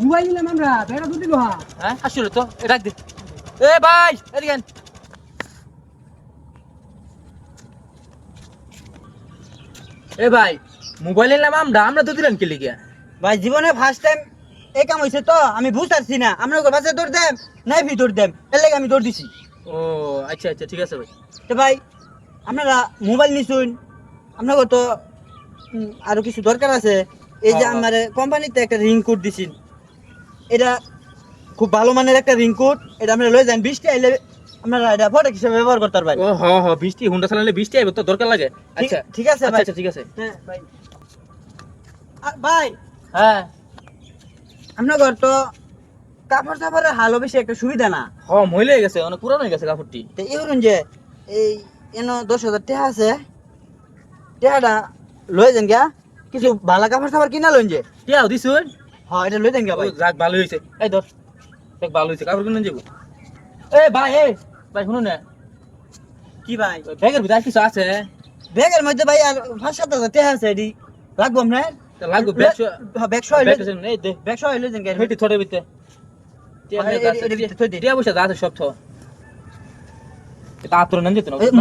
Mobile নিলাম আমরা বেড়া হ্যাঁ আসলে তো রাখ দে। এ ভাই এদিকে এ ভাই মোবাইল নিলাম আমরা আমরা তো দিলেন কে লিগিয়া ভাই জীবনে ফার্স্ট টাইম এই কাম হয়েছে তো আমি বুঝতে না। আমরা বাসে দৌড় দেম নাই ভি দৌড় দেম এর লাগে আমি দৌড় দিছি। ও আচ্ছা আচ্ছা ঠিক আছে ভাই। তো ভাই আপনারা মোবাইল নিছুন। আপনাকে তো আরও কিছু দরকার আছে? এই যে হ্যাঁ, আমার কোম্পানিতে একটা রিং কোড দিছেন এটা খুব ভালো মানের একটা রিং কোড এটা আপনারা লয়ে যান বৃষ্টি আইলে আপনারা এটা ফটো হিসেবে ব্যবহার করতে পারবেন ও হ হ বৃষ্টি হুন্ডা চালালে বৃষ্টি আইব তো দরকার লাগে? আচ্ছা। ঠিক আছে আচ্ছা ভাই। আচ্ছা ঠিক আছে। হ্যাঁ ভাই। ভাই। হ্যাঁ। আপনার তো কাপড় চাপড়ের হালও বেশি একটা সুবিধা না? হ মহিলা হয়ে গেছে অনেক পুরানো হয়ে গেছে কাপড়টি। তো এই হরুন যে এই এন দশ হাজার টাকা আছে। টাকাটা লয়ে যান গিয়া। কিছু ভালো কাপড় চাপড় কিনা লইন যে? টিয়াও দিছুন? হ্যাঁ এটা লয়ে যান গিয়া ভাই। যাক ভালো হয়েছে এই ধর দেখ ভালো হয়েছে কাপড় কিনে যাব। এ ভাই এ ভাই শুনুন না। কি ভাই? ব্যাগের ভিতরে কিছু আছে? ব্যাগের মধ্যে ভাই আর পাঁচ সাত হাজার টাকা আছে এটি। রাখব আপনার তা লাগবে ব্যাগ হ্যাঁ সহ ব্যাগ দে। ব্যাগ সহ লয়ে যান গিয়া হেঁটে থোড়ে ভিতরে টিয়া বসে আছে সব থো।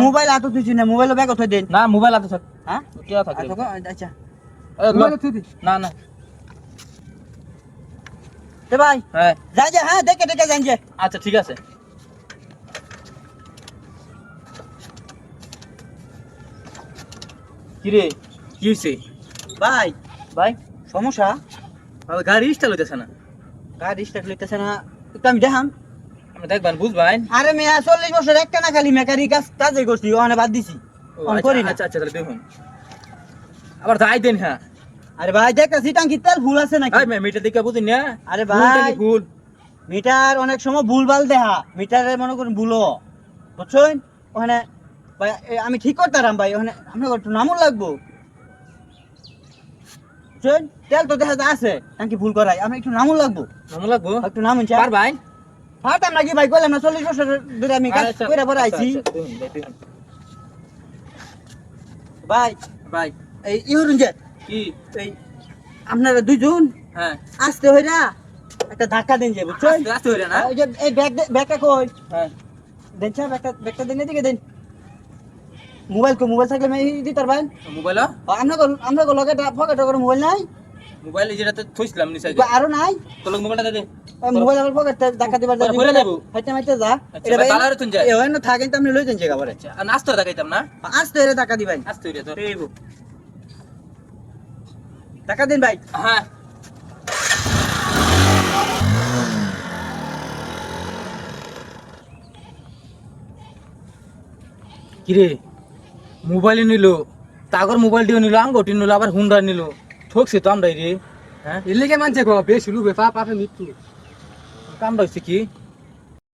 মোবাইল আতো তুই না মোবাইল ব্যাগ কোথায় দেন না মোবাইল আতো থাক। হ্যাঁ? আচ্ছা, না না। ভাই হ্যাঁ। যে হ্যাঁ দেখে দেখে যান যে আচ্ছা ঠিক আছে। কি রে কি হয়েছে ভাই। ভাই? সমস্যা? গাড়ি হইতেছে না। গাড়ি স্টার্ট লইতেছে না। একটু আমি দেখাম আপনি দেখবেন বুঝবেন। আরে মেয়া চল্লিশ বছর একটা না খালি মেকারি কাজ কাজে করছি ওখানে বাদ দিছি। আচ্ছা, করি না। আচ্ছা আচ্ছা তাহলে দেখুন। আবার যাই দেন হ্যাঁ। আরে ভাই দেখতেছি টাঙ্কি তেল ভুল আছে নাকি? ভাই এটা দেখে বুঝুন না। আরে ভাই ভুল? মিটার অনেক সময় ভুলভাল দেখা মিটারে মনে করুন ভুলো বুঝছেন? ওখানে ভাই আমি ঠিক করতাম ভাই ওখানে আপনার একটু নামও লাগবো। বুঝছেন? তেল তো দেখা যায় আছে টাঙ্কি ভুল করাই। আমি একটু নামও লাগবো। নামো লাগবো? একটু নামুন পারবেন পারতাম নাকি ভাই? কইলাম না চল্লিশ বছর ধরে আমি কাজ করে পরে আইছি ভাই। ভাই। ভাই। এই যে কি? এই আপনারা দুইজন হ্যাঁ। আসতে হইরা একটা ধাক্কা দেন বুঝছেন আস্তে না? ওই যে এই ব্যাগ ব্যাগটা কই? হ্যাঁ। দেন চা ব্যাগটা ব্যাগটা দেন এদিকে দেন। মোবাইল কো মোবাইল থাকলে আমি দিতে পারবেন মোবাইল? আমরা আমরা লগে পকেটে করে মোবাইল নাই। মোবাইল যেটাতে থইছিলাম বা আরও নাই। তোর লোক মোবাইলটা দে। দে মোবাইল আমার পকেটে ধাক্কা দিবার পরে ভরে দেবো। হাইতে মাইতে যা। আচ্ছা, ভাই, বালারে তুন যায়। এ হয় না থাকেন তো আপনি লই যান জায়গা পরে আচ্ছা আর নাস্তা দেখাইতাম না। আসতে আস্তে হইরে তো টাকা দিন ভাই। হ্যাঁ। কিরে মোবাইল নিল তাগর মোবাইল দিয়ে নিল আঙ্গটি নিল আবার হুন্ডা নিল। ঠকছে তো আমরাই রে হ্যাঁ? এর লেগে মানছে গো বেশ লুবে পাপে মৃত্যু। কামটা হচ্ছে কি?